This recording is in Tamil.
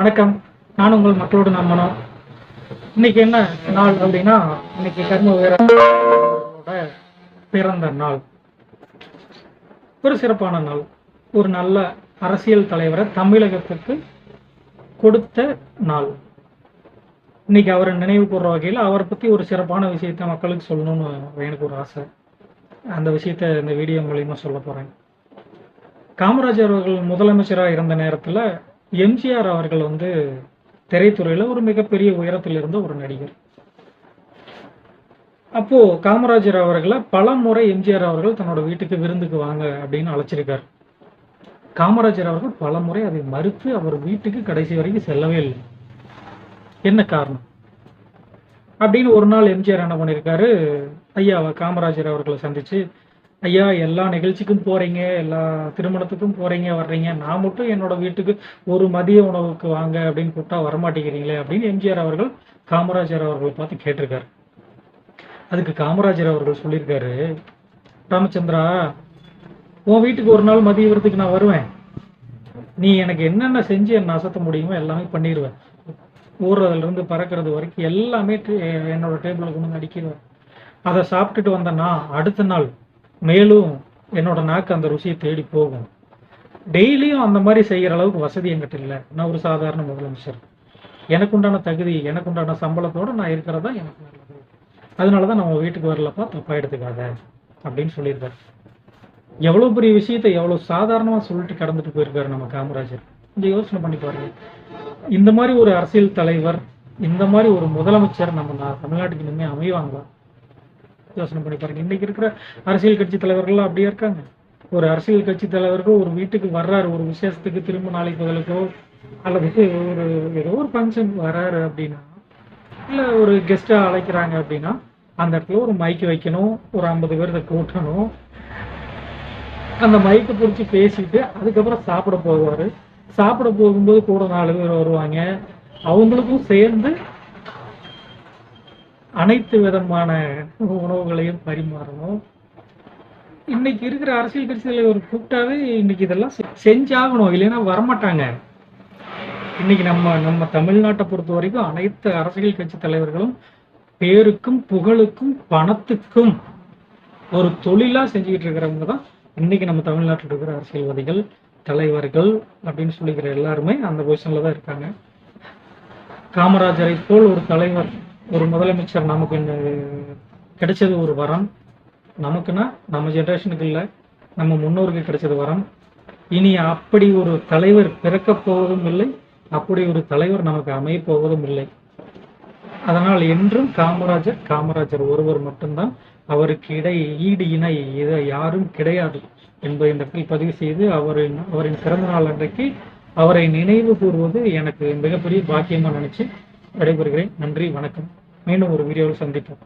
வணக்கம். நான் உங்கள் மக்களோடு நம்பணும் இன்னைக்கு என்ன நாள் அப்படின்னா இன்னைக்கு கர்ம வீரோட பிறந்த நாள். ஒரு சிறப்பான நாள். ஒரு நல்ல அரசியல் தலைவரை தமிழகத்துக்கு கொடுத்த நாள். இன்னைக்கு அவரை நினைவு கூறுற வகையில் அவரை பற்றி ஒரு சிறப்பான விஷயத்தை மக்களுக்கு சொல்லணும்னு எனக்கு ஒரு ஆசை. அந்த விஷயத்த இந்த வீடியோ மூலியமா சொல்ல போறேன். காமராஜர் அவர்கள் முதலமைச்சராக இருந்த நேரத்தில் எம்ஜிஆர் அவர்கள் வந்து திரைத்துறையில் ஒரு மிகப்பெரிய உயரத்தில் இருந்த ஒரு நடிகர். அப்போ காமராஜர் அவர்களை பல முறை எம்ஜிஆர் அவர்கள் தன்னோட வீட்டுக்கு விருந்துக்கு வாங்க அப்படின்னு அழைச்சிருக்கார். காமராஜர் அவர்கள் பல முறை அதை மறுத்து அவர் வீட்டுக்கு கடைசி வரைக்கும் செல்லவே இல்லை. என்ன காரணம்? அப்படின்னு ஒரு நாள் எம்ஜிஆர் என்ன பண்ணியிருக்காரு? ஐயாவை காமராஜர் அவர்களை சந்திச்சு ஐயா எல்லா நிகழ்ச்சிக்கும் போறீங்க எல்லா திருமணத்துக்கும் போறீங்க வர்றீங்க. நான் மட்டும் என்னோட வீட்டுக்கு ஒரு மதிய உணவுக்கு வாங்க அப்படின்னு கூப்பிட்டா வரமாட்டேங்கிறீங்களே அப்படின்னு எம்ஜிஆர் அவர்கள் காமராஜர் அவர்களை பார்த்து கேட்டிருக்காரு. அதுக்கு காமராஜர் அவர்கள் சொல்லியிருக்காரு ராமச்சந்திரா உன் வீட்டுக்கு ஒரு நாள் மதிய விருதுக்கு நான் வருவேன். நீ எனக்கு என்னென்ன செஞ்சு என்ன அசத்த முடியுமோ எல்லாமே பண்ணிடுவேன். ஊறுறதுல இருந்து பறக்கிறது வரைக்கும் எல்லாமே என்னோட டேபிளில் கொண்டு வந்து அடிக்கிறேன் அதை சாப்பிட்டுட்டு வந்தேன்னா அடுத்த நாள் மேலும் என்னோட நாக்கு அந்த ருசியை தேடி போகும். டெய்லியும் அந்த மாதிரி செய்கிற அளவுக்கு வசதி என்கிட்ட இல்லை. நான் ஒரு சாதாரண முதலமைச்சர். எனக்கு உண்டான தகுதி எனக்கு உண்டான சம்பளத்தோடு நான் இருக்கிறதா எனக்கு நல்லது. அதனால தான் நம்ம வீட்டுக்கு வரலப்பா தப்பாக எடுத்துக்காத அப்படின்னு சொல்லியிருக்காரு. எவ்வளோ பெரிய விஷயத்தை எவ்வளோ சாதாரணமாக சொல்லிட்டு கடந்துட்டு போயிருக்காரு நம்ம காமராஜர். கொஞ்சம் யோசனை பண்ணி பாருங்க. இந்த மாதிரி ஒரு அரசியல் தலைவர் இந்த மாதிரி ஒரு முதலமைச்சர் நம்ம தமிழ்நாட்டுக்கு இனிமே அமைவாங்களா? யோசனை பண்ணி பாருங்க. இன்னைக்கு இருக்கிற அரசியல் கட்சி தலைவர்கள்லாம் அப்படியே இருக்காங்க. ஒரு அரசியல் கட்சி தலைவர்கள் ஒரு வீட்டுக்கு வர்றாரு ஒரு விசேஷத்துக்கு திரும்ப நாளைக்கு பதிலுக்கோ அல்லது ஒரு ஏதோ ஒரு ஃபங்க்ஷன் வர்றாரு அப்படின்னா இல்லை ஒரு கெஸ்ட்டாக அழைக்கிறாங்க அப்படின்னா அந்த இடத்துல ஒரு மைக்கு வைக்கணும் ஒரு ஐம்பது பேர்த்த கூட்டணும். அந்த மைக்கை பிடிச்சி பேசிட்டு அதுக்கப்புறம் சாப்பிட போவார். சாப்பிட போகும்போது கூட நாலு பேர் வருவாங்க. அவங்களுக்கும் சேர்ந்து அனைத்து விதமான உணவுகளையும் பரிமாறணும். இன்னைக்கு இருக்கிற அரசியல் கட்சி தலைவர் கூப்பிட்டாவே இன்னைக்கு இதெல்லாம் செஞ்சாகணும் இல்லைன்னா வரமாட்டாங்க. இன்னைக்கு நம்ம நம்ம தமிழ்நாட்டை பொறுத்த வரைக்கும் அனைத்து அரசியல் கட்சி தலைவர்களும் பேருக்கும் புகழுக்கும் பணத்துக்கும் ஒரு தொழிலா செஞ்சுக்கிட்டு இருக்கிறவங்க தான் இன்னைக்கு நம்ம தமிழ்நாட்டில் இருக்கிற அரசியல்வாதிகள் தலைவர்கள் அப்படின்னு சொல்லிக்கிற எல்லாருமே அந்த பொசிஷன்ல தான் இருக்காங்க. காமராஜரை போல் ஒரு தலைவர் ஒரு முதலமைச்சர் நமக்கு இந்த கிடைச்சது ஒரு வரம். நமக்குன்னா நம்ம ஜென்ரேஷனுக்கு இல்லை நம்ம முன்னோருக்கு கிடைச்சது வரம். இனி அப்படி ஒரு தலைவர் பிறக்கப் போவதும் இல்லை அப்படி ஒரு தலைவர் நமக்கு அமையப்போவதும் இல்லை. அதனால் என்றும் காமராஜர் காமராஜர் ஒருவர் மட்டும்தான் அவருக்கு இடை ஈடு இணை இதை யாரும் கிடையாது என்பதை இந்த இடத்தில் பதிவு செய்து அவரின் அவரின் பிறந்த நாள் அன்றைக்கு அவரை நினைவு கூறுவது எனக்கு மிகப்பெரிய பாக்கியமாக நினைச்சு விடைபெறுகிறேன் நன்றி வணக்கம். மீண்டும் ஒரு வீடியோவில் சந்திப்போம்.